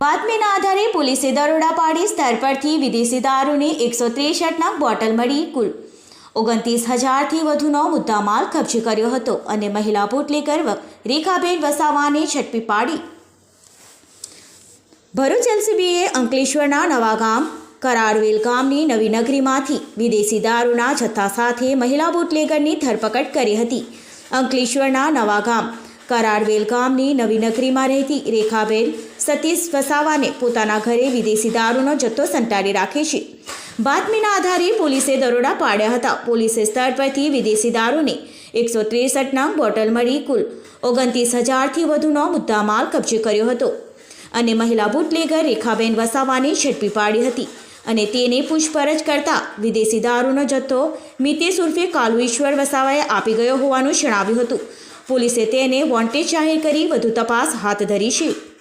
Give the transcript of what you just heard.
બાતમીના આધારે પોલીસે દરોડા પાડી સ્તર પરથી વિદેશી દારૂની એકસો ત્રેસઠના બોટલ મળી કુલ ઓગણત્રીસ હજારથી વધુનો મુદ્દામાલ કબજે કર્યો હતો અને મહિલા બુટલેગર વ- રેખાબેન વસાવાને ઝડપી પાડી. ભરૂચ એલસીબીએ અંકલેશ્વરના નવાગામ કરારવેલ ગામની નવી નગરીમાંથી વિદેશી દારૂના જથ્થા સાથે મહિલા બુટલેગરની ધરપકડ કરી હતી. અંકલેશ્વરના નવાગામ કરારવેલ ગામની નવી નગરીમાં રહેતી રેખાબેન સતીશ વસાવાને પોતાના ઘરે વિદેશી દારૂનો જથ્થો સંતાડી રાખે છે. બાતમીના આધારે પોલીસે દરોડા પાડ્યા હતા. પોલીસે સ્થળ પરથી વિદેશી દારૂની એકસો ત્રેસઠના બોટલ મળી કુલ ઓગણત્રીસ હજારથી વધુનો મુદ્દામાલ કબજે કર્યો હતો. અને મહિલા બુટલેગર રેખાબેન વસાવાને ઝડપી પાડી હતી અને તેને પૂછપરછ કરતા વિદેશી દારૂનો જથ્થો મિતેશ ઉર્ફે કાલુ ઈશ્વર વસાવાએ આપી ગયો હોવાનું જણાવ્યું હતું. પોલીસે તેને વોન્ટેડ જાહેર કરી વધુ તપાસ હાથ ધરી છે.